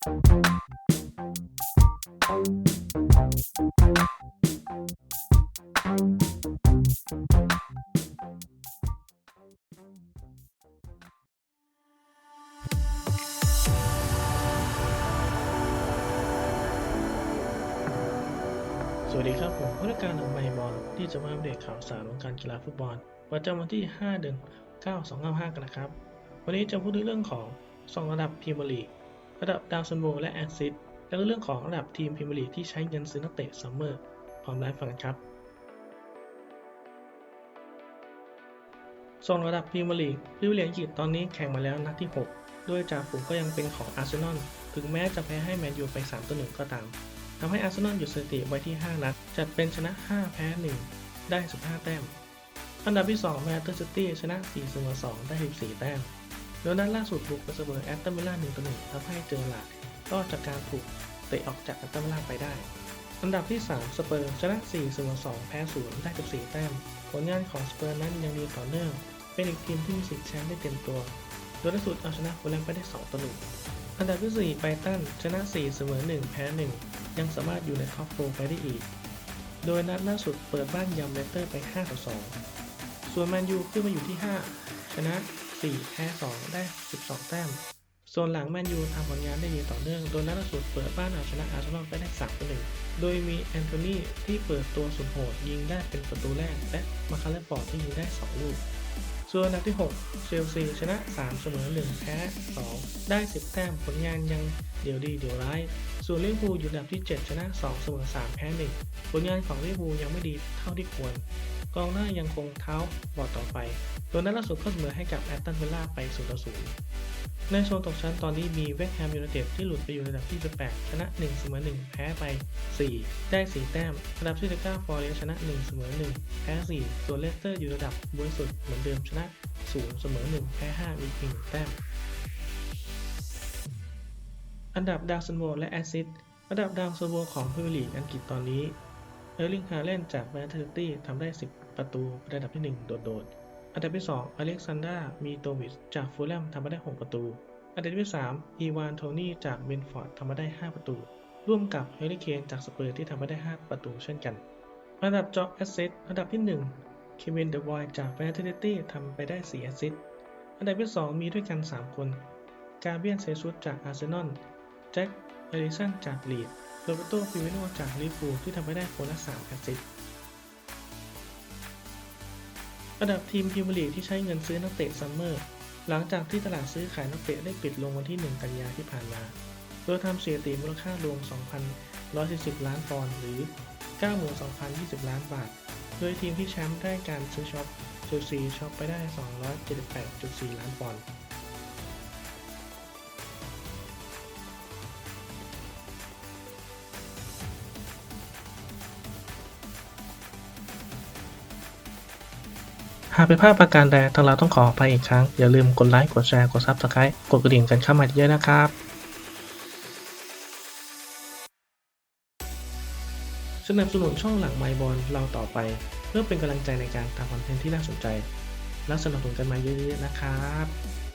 สวัสดีครับผมผู้จัดการของไมบอลที่จะมาอัปเดตข่าวสารวงการกีฬาฟุตบอลประจำวันที่ 5 เดือน 9 295กันนะครับ วันนี้จะพูดถึงเรื่องของ 2 ระดับพรีเมียร์ลีก ระดับดาวซันโบและแอซิสต์แล้วก็เรื่องของระดับทีมพรีเมียร์ลีกที่ใช้เงินซื้อนักเตะซัมเมอร์ พร้อมไลฟ์ฟังกันครับส่วนระดับพรีเมียร์ลีกพรีเมียร์ลีกอังกฤษตอนนี้แข่งมาแล้วนัดที่6โดยจ่าฝูงก็ยังเป็นของอาร์เซนอลถึงแม้จะแพ้ให้แมนยูไป3ต่อ1ก็ตามทำให้อาร์เซนอลหยุดสถิติไว้ที่ 5 นัด จัดเป็นชนะ 5 แพ้ 1 ได้ 15 แต้ม อันดับที่ 2 แมนเชสเตอร์ซิตี้ชนะ4เสมอ2ได้ 14 แต้ม โดยนัดล่าสุดบุกไปเสมอแอตตันวิลล่า1ต่อ1ทำให้เจอหลาดรอดจากการถูกเตะออกจากแอตตันวิลล่าไปได้ อันดับที่ 3 สเปอร์ชนะ4เสมอ2แพ้0ได้14แต้ม ผลงานของสเปอร์นั้นยังดีต่อเนื่อง เป็นอีกทีมที่มีสิทธิ์แชมป์ได้เต็มตัว โดยล่าสุดเอาชนะฟูลแลมไปได้2ต่อ1อันดับที่ 4 ไบรตันชนะ4เสมอ1แพ้1 ยังสามารถอยู่ในท็อปโฟร์ไปได้อีก โดยนัดล่าสุดเปิดบ้านยำเลสเตอร์ไป5ต่อ2ส่วนแมนยูขึ้นมาอยู่ที่ 5 ชนะ 4แพ้2 ได้ 12 แต้ม ส่วนหลังแมนยูทำผลงานได้ดีต่อเนื่อง โดยนัดล่าสุดเปิดบ้านเอาชนะอาร์เซนอลไปได้3ต่อ1โดยมีแอนโทนีที่เปิดตัวสุดโหดยิงได้เป็นประตูแรก และมาคาเลฟอร์ดที่ยิงได้ 2 ลูกส่วนอันดับที่ 6 เชลซีชนะ 3 เสมอ 1 แพ้ 2 ได้ 10 แต้มผลงานยังเดี๋ยวดีเดี๋ยวร้าย ส่วนลิเวอร์พูลอยู่อันดับที่ 7 ชนะ 2 เสมอ 3 แพ้ 1 ผลงานของลิเวอร์พูลยังไม่ดีเท่าที่ควร กองหน้ายังคงเท้าบอดต่อไปโดยนัดล่าสุดก็เสมอให้กับแอตตันวิลล่าไป0ต่อ0ในโซนตกชั้นตอนนี้มีเวสต์แฮมยูไนเต็ดที่หลุดไปอยู่ในอันดับที่ 18 ชนะ1เสมอ1แพ้ไป 4 ได้ 4 แต้มอันดับที่19ฟอร์เรสชนะ1เสมอ1แพ้4ส่วนเลสเตอร์อยู่ระดับบนสุดเหมือนเดิมชนะ0เสมอ1แพ้5มีเพียง1แต้มอันดับดาวซันโวและแอสซิสต์อันดับดาวซันโวของพรีเมียร์ลีกอังกฤษตอนนี้ ออร์ลิงฮาเลนจากแมนเชสเตอร์ตี้ทำได้ 10 ประตูเป็นอันดับที่ 1 โดดๆ อันดับที่ 2 อเล็กซานดรามีโตวิชจากฟูลแลมทำมาได้ 6 ประตู อันดับที่ 3 อีวานโทนี่จากเบนฟอร์ดทำมาได้ 5 ประตู ร่วมกับเฮลิเคนจากสเปอร์ที่ทำมาได้ 5 ประตูเช่นกัน อันดับจ็อกแอสซิสอันดับที่ 1 เควินเดอะบอยจากแมนเชสเตอร์ตี้ทำไปได้ 4 แอสซิสต์ อันดับที่ 2 มีด้วยกัน 3 คน กาเบียนเซซุสจากอาร์เซนอล แจ็คเอริสันจากลีด โรเบโตฟิมิโนจากลิเวอร์พูที่ทำไปได้คนละ3แอสซิสต์อันดับทีมพรีเมียร์ลีกที่ใช้เงินซื้อนักเตะซัมเมอร์ หลังจากที่ตลาดซื้อขายนักเตะได้ปิดลงวันที่ 1 กันยาที่ผ่านมา โดยทำเสถิติมูลค่ารวม 2,140 ล้านปอนด์หรือ 92,020 ล้านบาท โดยทีมที่แชมป์ได้การซื้อช็อปเชลซีช็อปไปได้ 278.4 ล้านปอนด์ากเป็นภาพประการใดทางเราต้องขออภัยอีกครั้ง อย่าลืมกดไลค์กดแชร์กด Subscribe กดกระดิ่งกันเข้ามาเยอะๆนะครับสนับสนุนช่องหลังไมบอลเราต่อไป เพื่อเป็นกำลังใจในการทำคอนเทนต์ที่น่าสนใจ และสนับสนุนกันมาเยอะๆนะครับ